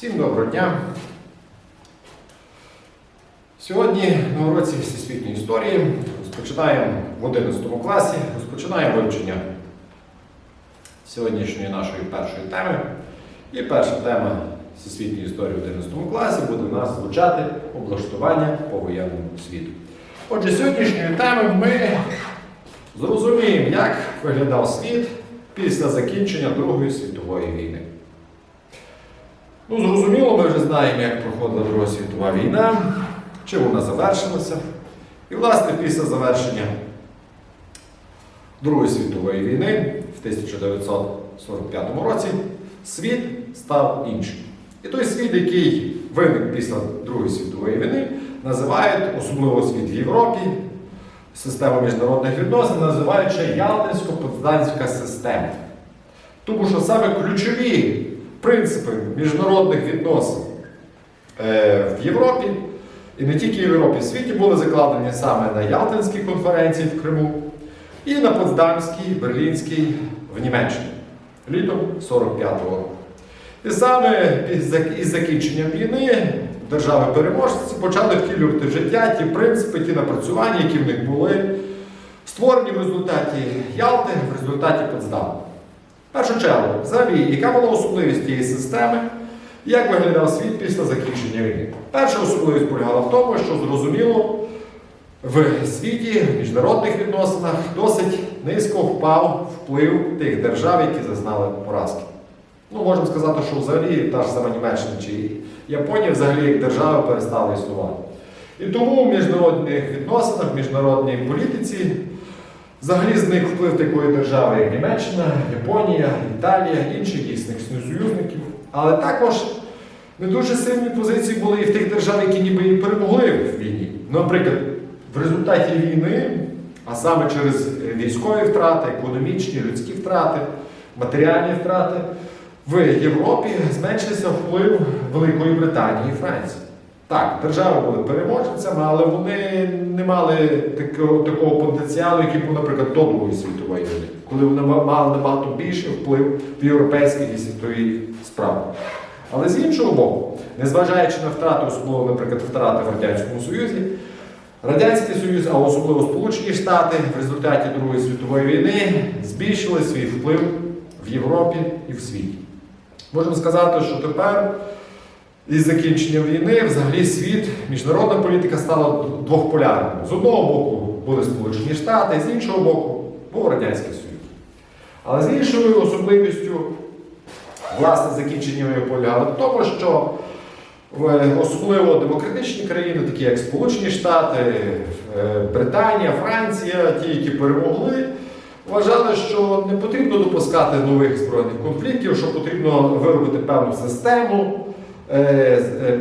Всім доброго дня. Сьогодні на уроці всесвітньої історії розпочинаємо в 11 класі, розпочинаємо вивчення сьогоднішньої нашої першої теми. І перша тема всесвітньої історії в 11 класі буде у нас звучати облаштування повоєнного світу. Отже, сьогоднішньої теми ми зрозуміємо, як виглядав світ після закінчення Другої світової війни. Ну, зрозуміло, ми вже знаємо, як проходила Друга світова війна, чим вона завершилася. І, власне, після завершення Другої світової війни в 1945 році світ став іншим. І той світ, який виник після Другої світової війни, називають, особливо світ в Європі, систему міжнародних відносин, називають ще Ялтинсько-Потсдамська система. Тому що саме ключові принципи міжнародних відносин е, в Європі, і не тільки в Європі, в світі були закладені саме на Ялтинській конференції в Криму і на Потсдамській, Берлінській в Німеччині літом 45-го року. І саме із закінченням війни держави-переможці почали втілювати життя ті принципи, ті напрацювання, які в них були створені в результаті Ялти, в результаті Потсдаму. Першу чергу, взагалі, яка була особливість тієї системи, як виглядав світ після закінчення війни? Перша особливість полягала в тому, що зрозуміло, в світі, в міжнародних відносинах досить низько впав вплив тих держав, які зазнали поразки. Ну, можемо сказати, що взагалі та ж сама Німеччина чи Японія взагалі як держави перестали існувати. І тому в міжнародних відносинах, в міжнародній політиці Взагалі з них вплив такої держави, як Німеччина, Японія, Італія, інших дійсних союзників. Але також не дуже сильні позиції були і в тих держав, які ніби і перемогли в війні. Наприклад, в результаті війни, а саме через військові втрати, економічні, людські втрати, матеріальні втрати, в Європі зменшився вплив Великої Британії і Франції. Так, держави були переможцями, але вони не мали такого, такого потенціалу, який був, наприклад, до Другої світової війни, коли вони мали набагато більший вплив в європейські і світові справи. Але з іншого боку, незважаючи на втрати, особливо, наприклад, втрати в Радянському Союзі, Радянський Союз, а особливо Сполучені Штати в результаті Другої світової війни збільшили свій вплив в Європі і в світі. Можемо сказати, що тепер із закінченням війни взагалі світ, міжнародна політика стала двохполярною. З одного боку були Сполучені Штати, з іншого боку був Радянський Союз. Але з іншою особливістю, власне, закінчення полягало в тому, що особливо демократичні країни, такі як Сполучені Штати, е, Британія, Франція, ті, які перемогли, вважали, що не потрібно допускати нових збройних конфліктів, що потрібно виробити певну систему е, е,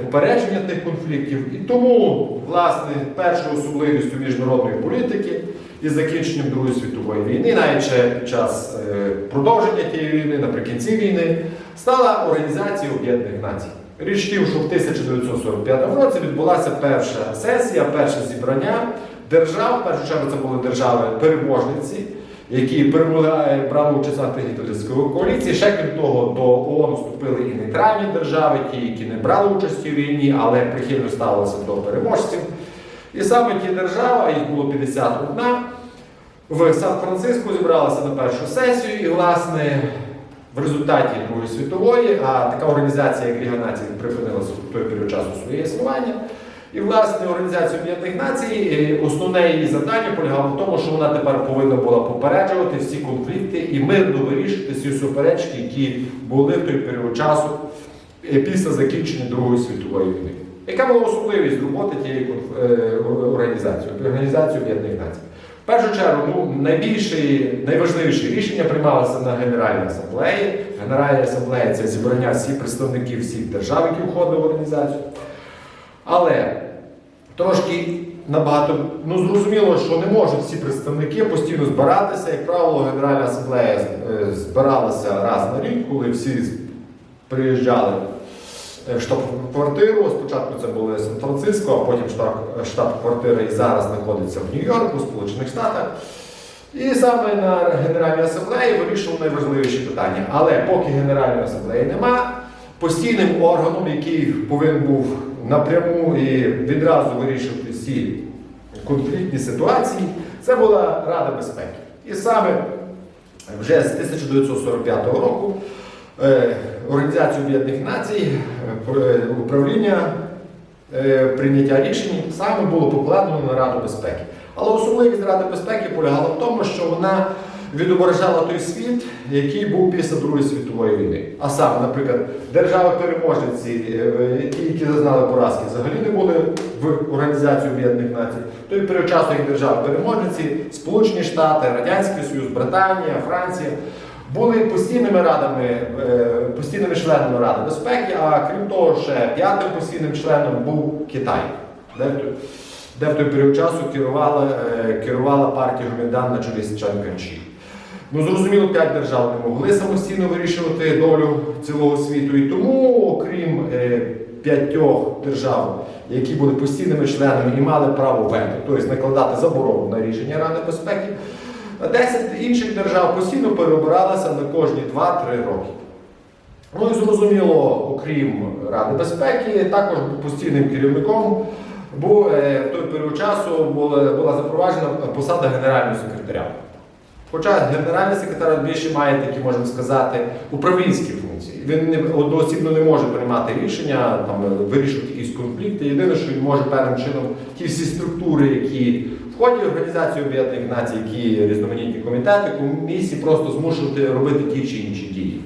попередження тих конфліктів. І тому, власне, першою особливістю міжнародної політики із закінченням Другої світової війни, навіть ще під час е, продовження тієї війни, наприкінці війни, стала Організація Об'єднаних Націй. Річ в тім, що в 1945 році відбулася перша сесія, перше зібрання держав. В першу чергу це були держави-переможниці, які брали участь в антигітлерської коаліції. Ще крім того, до ООН вступили і нейтральні держави, ті, які не брали участь у війні, але прихильно ставилися до переможців. І саме ті держави, їх було 51, в Сан-Франциско зібралися на першу сесію, і, власне, в результаті Другої світової, а така організація, як Ліга Націй, припинила той період часу своє існування. І, власне, Організація Об'єднаних Націй, е, основне її завдання полягало в тому, що вона тепер повинна була попереджувати всі конфлікти і мирно вирішити всі суперечки, які були в той період часу е, після закінчення Другої світової війни. Яка була особливість роботи тієї е, організації, Організації Об'єднаних Націй? В першу чергу, ну, найбільші, найважливіші рішення приймалися на Генеральній асамблеї. Генеральна асамблея це зібрання всіх представників всіх держав, які входили в організацію. Але трошки набагато, ну зрозуміло, що не можуть всі представники постійно збиратися. Як правило, Генеральна асамблея е, збиралася раз на рік, коли всі приїжджали е, в штаб-квартиру. Спочатку це було Сан-Франциско, а потім штаб- штаб-квартира і зараз знаходиться в Нью-Йорку, Сполучених Штатах. І саме на Генеральній асамблеї вирішували найважливіші питання. Але поки Генеральної асамблеї нема, постійним органом, який повинен був напряму і відразу вирішувати всі конфліктні ситуації, це була Рада безпеки. І саме вже з 1945 року е, Організація Об'єднаних Націй, е, управління е, прийняття рішень саме було покладено на Раду безпеки. Але особливість Ради безпеки полягала в тому, що вона відображала той світ, який був після Другої світової війни. А саме, наприклад, держави-переможниці, е, ті, які зазнали поразки, взагалі не були в Організації Об'єднаних Націй. Період часу як держави-переможниці, Сполучені Штати, Радянський Союз, Британія, Франція були постійними радами, е, постійними членами Ради безпеки, а крім того, ще п'ятим постійним членом був Китай, де, де в той період часу керувала, е, керувала партія Гоміндан на чолі з Чан Канчі. Ну, зрозуміло, п'ять держав не могли самостійно вирішувати долю цілого світу. І тому, окрім е, п'ятьох держав, які були постійними членами і мали право вето, тобто накладати заборону на рішення Ради безпеки, 10 інших держав постійно переобиралися на кожні 2-3 роки. Ну і зрозуміло, окрім Ради безпеки, також постійним керівником був е, в той період часу була, була запроваджена посада генерального секретаря. Хоча генеральний секретар більше має такі, можемо сказати, управлінські функції. Він не, одноосібно не може приймати рішення, там, вирішувати якісь конфлікти. Єдине, що він може певним чином ті всі структури, які входять в Організацію Об'єднаних Націй, які різноманітні комітети, комісії, просто змушувати робити ті чи інші дії.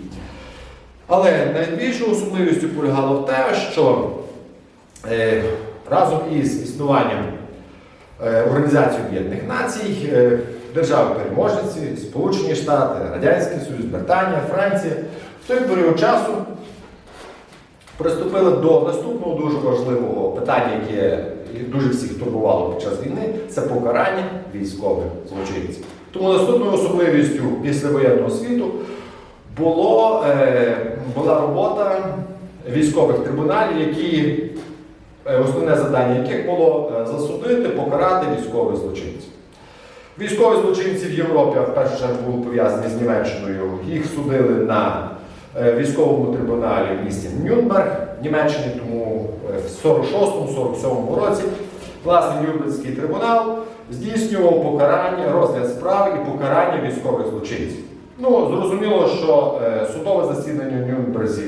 Але найбільшою особливістю полягало в те, що е, разом із існуванням е, Організації Об'єднаних Націй, е, держави-переможниці, Сполучені Штати, Радянський Союз, Британія, Франція в той період часу приступили до наступного дуже важливого питання, яке дуже всіх турбувало під час війни, це покарання військових злочинців. Тому наступною особливістю післявоєнного світу було, е, була робота військових трибуналів, які, е, основне завдання яких було е, засудити, покарати військових злочинців. Військові злочинці в Європі, а в першу чергу були пов'язані з Німеччиною, їх судили на е, військовому трибуналі в місті Нюрнберг в Німеччині, тому е, в 46-47 році власне Нюрнбергський трибунал здійснював покарання, розгляд справи і покарання військових злочинців. Ну, зрозуміло, що е, судове засідання в Нюрнберзі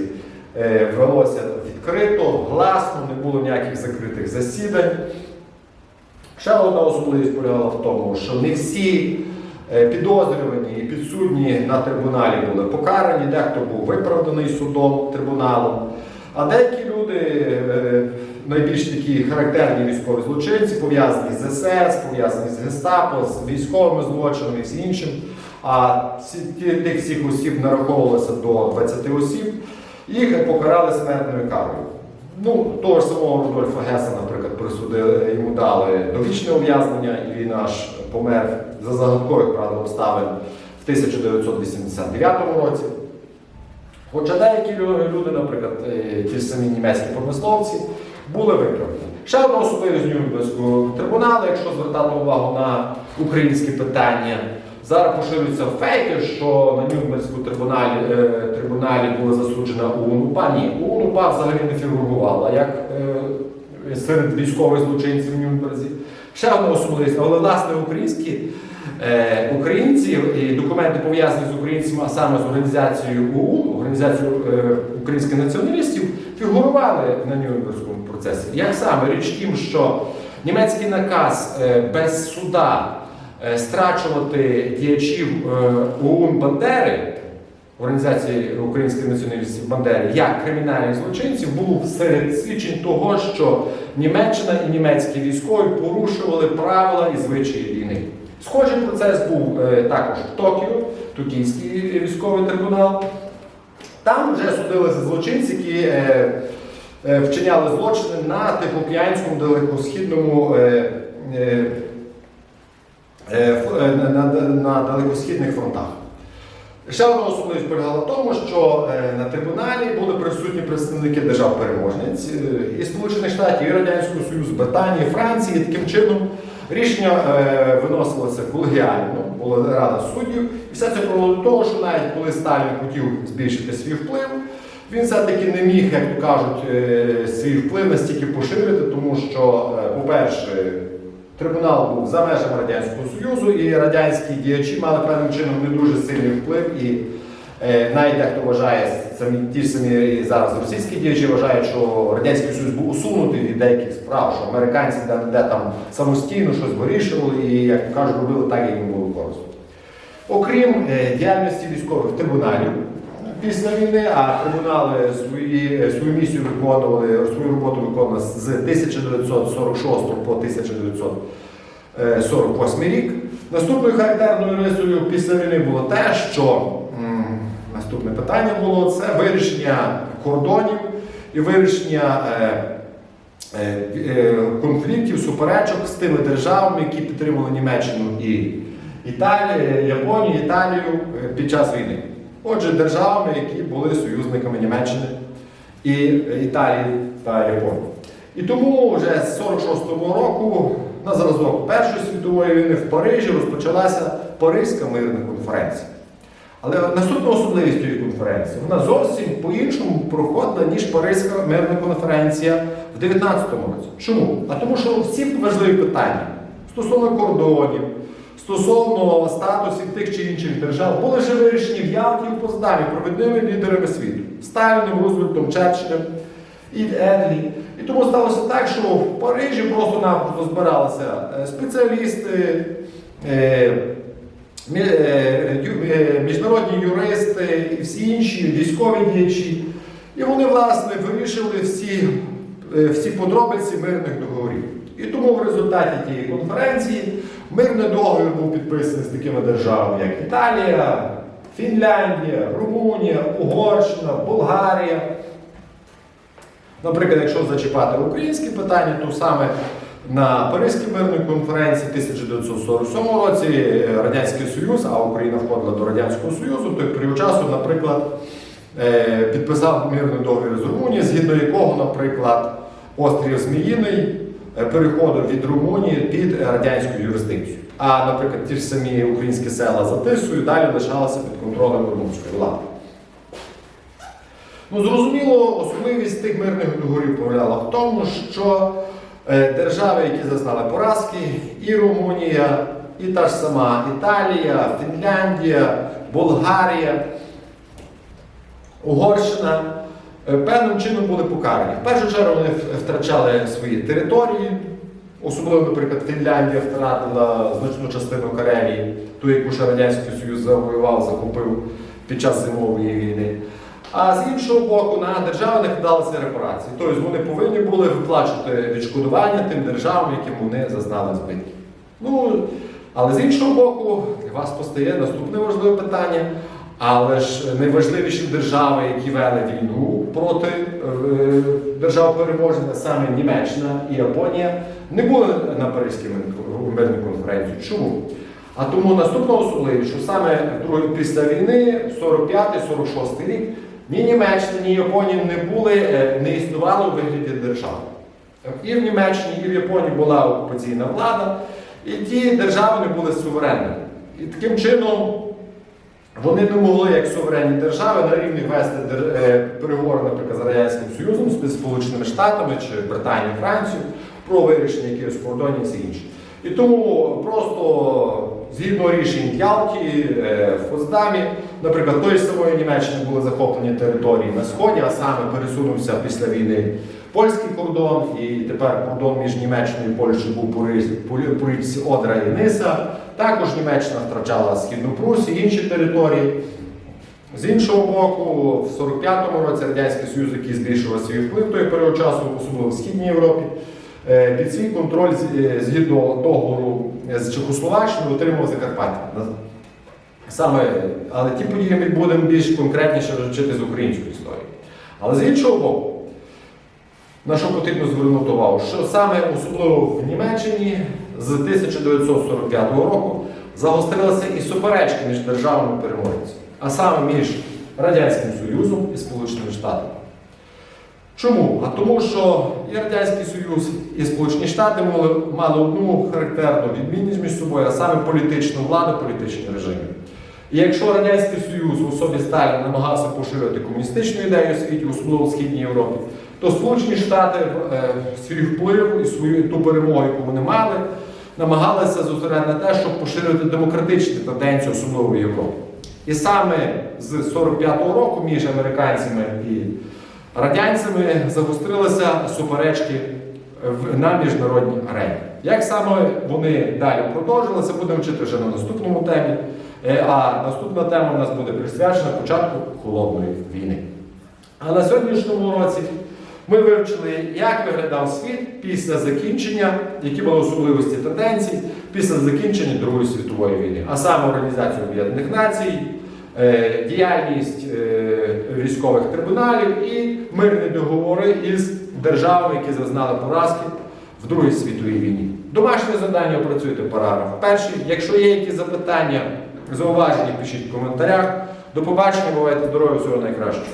велося відкрито, гласно, не було ніяких закритих засідань. Ще одна особливість полягала в тому, що не всі е, підозрювані і підсудні на трибуналі були покарані, дехто був виправданий судом, трибуналом. А деякі люди, е, найбільш такі характерні військові злочинці, пов'язані з СС, пов'язані з Гестапо, з військовими злочинами і з іншим. А тих всіх осіб нараховувалося до 20 осіб, їх покарали смертною карою. Ну, того ж самого Рудольфа Геса, наприклад, присудили, йому дали довічне ув'язнення, і він аж помер за загадкових правил обставин в 1989 році. Хоча деякі люди, наприклад, е, ті ж самі німецькі промисловці, були виправдані. Ще одна особливість Нюрнберзького трибуналу, якщо звертати увагу на українські питання, зараз поширюються фейки, що на Нюрнберзькому трибуналі, е, трибуналі була засуджена УНУПА. Ні, УНУПА взагалі не фігурувала як е, серед військових злочинців в Нюрнберзі. Ще одна особливість, але власне українські е, українці і документи пов'язані з українцями, а саме з організацією УУ, організацією е, українських націоналістів, фігурували на Нюрнберзькому процесі. Як саме річ тім, що німецький наказ е, без суда страчувати діячів е, ОУН Бандери. Організації українських націоналістів Бандери як кримінальних злочинців був серед свідчень того, що Німеччина і німецькі військові порушували правила і звичаї війни. Схожий процес був е, також в Токіо, Токійський військовий трибунал. Там вже судилися злочинці, які е, е, вчиняли злочини на Тихоокеанському далекосхідному е, е, е, е, на, на, на далекосхідних фронтах. Ще одна особливість полягала в тому, що е, на трибуналі були присутні представники держав-переможниць е, і Сполучених Штатів, і Радянського Союзу, Британії, Франції. І таким чином рішення е, виносилося колегіально, була рада суддів. І все це привело до того, що навіть коли Сталін хотів збільшити свій вплив, Він все-таки не міг, як то кажуть, е, свій вплив настільки поширити, тому що, е, по-перше, трибунал був за межами Радянського Союзу, і радянські діячі мали певним чином не дуже сильний вплив. І е, навіть дехто вважає, самі, ті ж самі зараз російські діячі вважають, що Радянський Союз був усунутий від деяких справ, що американці де, де там самостійно щось вирішували і, як кажуть, робили так, як їм було корисно. Окрім е, діяльності військових трибуналів після війни, а трибунали свої, свою місію виконували, свою роботу виконували з 1946 по 1948 рік. Наступною характерною рисою після війни було те, що наступне питання було це вирішення кордонів і вирішення. Е, е, е, конфліктів, суперечок з тими державами, які підтримували Німеччину і Італію, Японію, Італію е, під час війни. Отже, державами, які були союзниками Німеччини і Італії та Японії. І тому вже з 46-го року, на зразок Першої світової війни в Парижі розпочалася Паризька мирна конференція. Але наступна особливість цієї конференції, вона зовсім по-іншому проходила, ніж Паризька мирна конференція в 19-му році. Чому? А тому, що всі важливі питання стосовно кордонів, стосовно статусів тих чи інших держав, були вже вирішені в Ялті і в Поздамі провідними лідерами світу Сталіним, Рузвельтом, Черчиллем і Едлі. І тому сталося так, що в Парижі просто-напросто збиралися е, спеціалісти. е, е, міжнародні юристи і всі інші військові діячі. І вони, власне, вирішили всі, всі подробиці мирних договорів. І тому в результаті тієї конференції мирний договір був підписаний з такими державами, як Італія, Фінляндія, Румунія, Угорщина, Болгарія. Наприклад, якщо зачіпати українське питання, то саме на Паризькій мирній конференції 1947 році е, Радянський Союз, а Україна входила до Радянського Союзу, той період часу, наприклад, е, підписав мирний договір з Румунією, згідно якого, наприклад, острів Зміїний е, переходив від Румунії під радянську юрисдикцію. А, наприклад, ті ж самі українські села за Тисою далі лишалися під контролем румунської влади. Ну, зрозуміло, особливість тих мирних договорів полягала в тому, що е, держави, які зазнали поразки, і Румунія, і та ж сама Італія, Фінляндія, Болгарія, Угорщина, е, певним чином були покарані. В першу чергу вони втрачали свої території, особливо, наприклад, Фінляндія втратила значну частину Карелії, ту, яку ще Радянський Союз завоював, захопив під час зимової війни. А з іншого боку, на держави накладалися репарації. Тобто вони повинні були виплачувати відшкодування тим державам, яким вони зазнали збитків. Ну, але з іншого боку, для вас постає наступне важливе питання. Але ж найважливіші держави, які вели війну проти е, держав переможця, саме Німеччина і Японія, не були на Паризькій мир- мирній конференції. Чому? А тому наступна особливість, що саме після війни, 45-46 рік, ні Німеччина, ні Японія не були, е, не існували у вигляді держави. І в Німеччині, і в Японії була окупаційна влада, і ті держави не були суверенними. І таким чином вони не могли, як суверенні держави, на рівні вести е, переговори, наприклад, з Радянським Союзом, з Сполученими Штатами чи Британією, Францією про вирішення якихось кордонів і все інше. І тому просто згідно рішень Ялті, е, в Поздамі, наприклад, тої самої Німеччини були захоплені території на Сході, а саме пересунувся після війни польський кордон, і тепер кордон між Німеччиною і Польщею був по річці- Одра і Ниса. Також Німеччина втрачала Східну Прусію, інші території. З іншого боку, в 45-му році Радянський Союз, який збільшував свій вплив той період часу, особливо в Східній Європі, е, під свій контроль е, згідно договору з Чехословаччиною отримав Закарпаття. Саме, але ті події ми будемо більш конкретніше вчити з української історії. Але з іншого боку, на що потрібно звернути увагу, що саме особливо в Німеччині з 1945 року загострилися і суперечки між державами переможцями, а саме між Радянським Союзом і Сполученими Штатами. Чому? А тому, що і Радянський Союз, і Сполучені Штати мали, одну характерну відмінність між собою, а саме політичну владу, політичні режими. І якщо Радянський Союз у особі Сталіна намагався поширити комуністичну ідею світі, особливо в Східній Європі, то Сполучені Штати е, свій вплив і свою ту перемогу, яку вони мали, намагалися зосередити на те, щоб поширити демократичні тенденції, особливо в Європі. І саме з 45-го року між американцями і радянцями загострилися суперечки на міжнародній арені. Як саме вони далі продовжилися, будемо вчити вже на наступному темі. Е, А наступна тема у нас буде присвячена початку холодної війни. А на сьогоднішньому році ми вивчили, як виглядав світ після закінчення, які були особливості тенденцій після закінчення Другої світової війни, а саме Організацію Об'єднаних Націй, е, діяльність е, військових трибуналів і мирні договори із державами, які зазнали поразки в Другій світовій війні. Домашнє завдання опрацюйте параграф перший. Якщо є якісь запитання, зауваження, пишіть в коментарях. До побачення, бувайте здорові, всього найкращого.